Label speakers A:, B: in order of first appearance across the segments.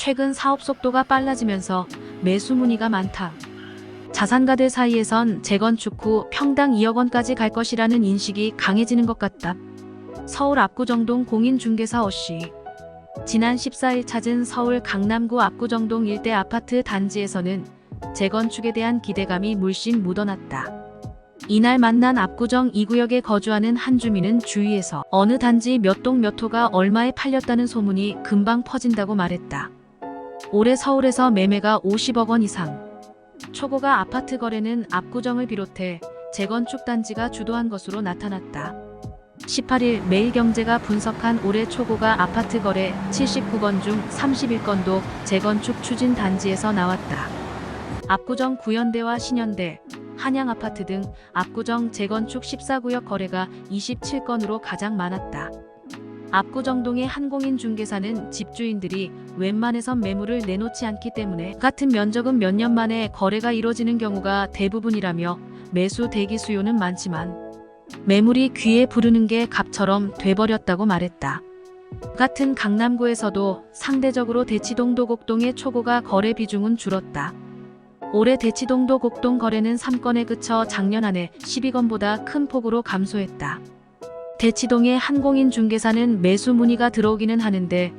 A: 최근 사업 속도가 빨라지면서 매수 문의가 많다. 자산가들 사이에선 재건축 후 평당 2억 원까지 갈 것이라는 인식이 강해지는 것 같다. 서울 압구정동 공인중개사 어씨. 지난 14일 찾은 서울 강남구 압구정동 일대 아파트 단지에서는 재건축에 대한 기대감이 물씬 묻어났다. 이날 만난 압구정 2구역에 거주하는 한 주민은 주위에서 어느 단지 몇 동 몇 호가 얼마에 팔렸다는 소문이 금방 퍼진다고 말했다. 올해 서울에서 매매가 50억 원 이상. 초고가 아파트 거래는 압구정을 비롯해 재건축 단지가 주도한 것으로 나타났다. 18일 매일경제가 분석한 올해 초고가 아파트 거래 79건 중 31건도 재건축 추진 단지에서 나왔다. 압구정 구현대와 신현대, 한양아파트 등 압구정 재건축 14구역 거래가 27건으로 가장 많았다. 압구정동의 한공인 중개사는 집주인들이 웬만해선 매물을 내놓지 않기 때문에 같은 면적은 몇 년 만에 거래가 이뤄지는 경우가 대부분이라며 매수 대기 수요는 많지만 매물이 귀에 부르는 게 값처럼 돼버렸다고 말했다. 같은 강남구에서도 상대적으로 대치동 도 곡동의 초고가 거래 비중은 줄었다. 올해 대치동 도 곡동 거래는 3건에 그쳐 작년 한해 12건보다 큰 폭으로 감소했다. 대치동의 한공인 중개사는 매수 문의가 들어오기는 하는데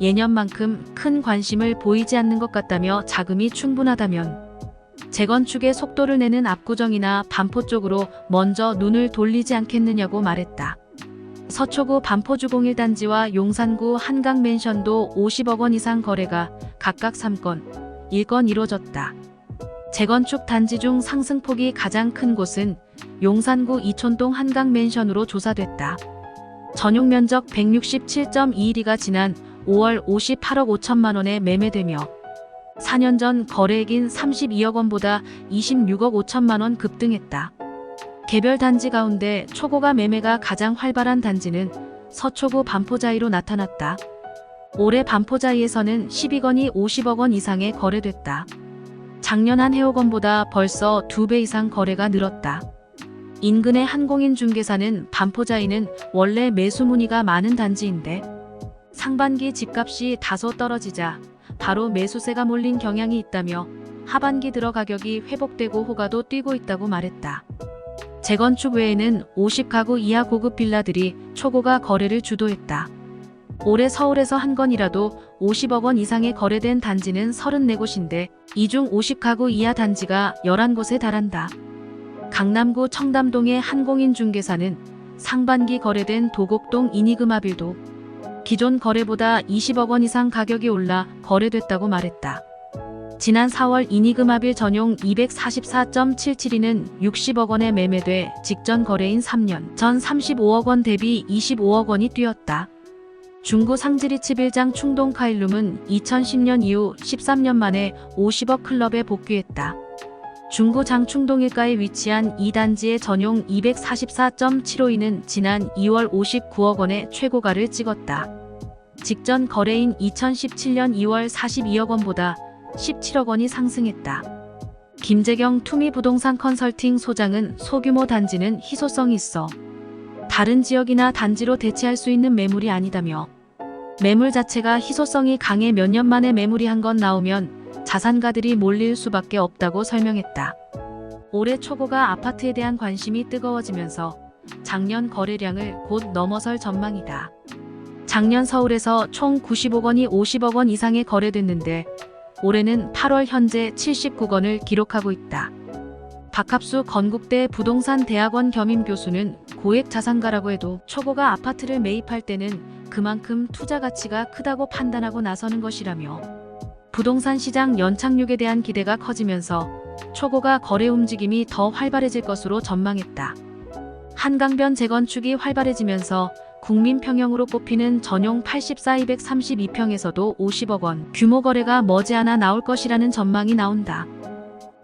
A: 예년만큼 큰 관심을 보이지 않는 것 같다며 자금이 충분하다면 재건축에 속도를 내는 압구정이나 반포 쪽으로 먼저 눈을 돌리지 않겠느냐고 말했다. 서초구 반포주 01단지와 용산구 한강맨션도 50억 원 이상 거래가 각각 3건, 1건 이뤄졌다. 재건축 단지 중 상승폭이 가장 큰 곳은 용산구 이촌동 한강 맨션으로 조사됐다. 전용 면적 167.21이가 지난 5월 58억 5천만 원에 매매되며 4년 전 거래액인 32억 원보다 26억 5천만 원 급등했다. 개별 단지 가운데 초고가 매매가 가장 활발한 단지는 서초구 반포자이로 나타났다. 올해 반포자이에서는 12건이 50억 원 이상에 거래됐다. 작년 한 해오건보다 벌써 2배 이상 거래가 늘었다. 인근의 한공인 중개사는 반포자이는 원래 매수 문의가 많은 단지인데 상반기 집값이 다소 떨어지자 바로 매수세가 몰린 경향이 있다며 하반기 들어 가격이 회복되고 호가도 뛰고 있다고 말했다. 재건축 외에는 50가구 이하 고급 빌라들이 초고가 거래를 주도했다. 올해 서울에서 한 건이라도 50억 원 이상의 거래된 단지는 34곳인데 이 중 50가구 이하 단지가 11곳에 달한다. 강남구 청담동의 한공인 중개사는 상반기 거래된 도곡동 이니그마빌도 기존 거래보다 20억 원 이상 가격이 올라 거래됐다고 말했다. 지난 4월 이니그마빌 전용 244.77이는 60억 원에 매매돼 직전 거래인 3년 전 35억 원 대비 25억 원이 뛰었다. 중구 상지리치 빌장 충동 카일룸은 2010년 이후 13년 만에 50억 클럽에 복귀했다. 중구 장충동 일가에 위치한 이 단지의 전용 244.752는 지난 2월 59억 원의 최고가를 찍었다. 직전 거래인 2017년 2월 42억 원보다 17억 원이 상승했다. 김재경 투미부동산 컨설팅 소장은 소규모 단지는 희소성이 있어 다른 지역이나 단지로 대체할 수 있는 매물이 아니다며 매물 자체가 희소성이 강해 몇 년 만에 매물이 한 건 나오면 자산가들이 몰릴 수밖에 없다고 설명했다. 올해 초고가 아파트에 대한 관심이 뜨거워지면서 작년 거래량을 곧 넘어설 전망이다. 작년 서울에서 총 95건이 50억 원 이상의 거래됐는데 올해는 8월 현재 79건을 기록하고 있다. 박합수 건국대 부동산 대학원 겸임 교수는 고액 자산가라고 해도 초고가 아파트를 매입할 때는 그만큼 투자 가치가 크다고 판단하고 나서는 것이라며 부동산 시장 연착륙에 대한 기대가 커지면서 초고가 거래 움직임이 더 활발해질 것으로 전망했다. 한강변 재건축이 활발해지면서 국민 평형으로 꼽히는 전용 84 232평에서도 50억 원 규모 거래가 머지않아 나올 것이라는 전망이 나온다.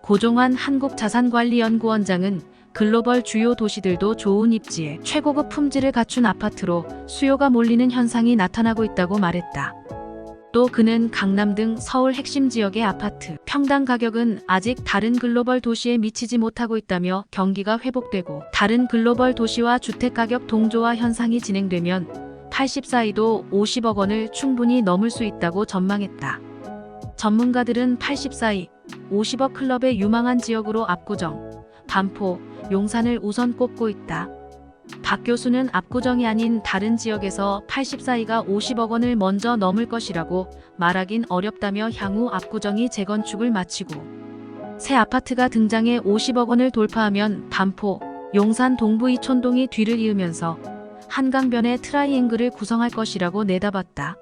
A: 고종환 한국자산관리연구원장은 글로벌 주요 도시들도 좋은 입지에 최고급 품질을 갖춘 아파트로 수요가 몰리는 현상이 나타나고 있다고 말했다. 또 그는 강남 등 서울 핵심 지역의 아파트 평당 가격은 아직 다른 글로벌 도시에 미치지 못하고 있다며 경기가 회복되고 다른 글로벌 도시와 주택 가격 동조화 현상이 진행되면 84이도 50억 원을 충분히 넘을 수 있다고 전망했다. 전문가들은 84위, 50억 클럽의 유망한 지역으로 압구정, 반포, 용산을 우선 꼽고 있다. 박 교수는 압구정이 아닌 다른 지역에서 84위가 50억 원을 먼저 넘을 것이라고 말하긴 어렵다며 향후 압구정이 재건축을 마치고 새 아파트가 등장해 50억 원을 돌파하면 반포, 용산 동부 이촌동이 뒤를 이으면서 한강변의 트라이앵글을 구성할 것이라고 내다봤다.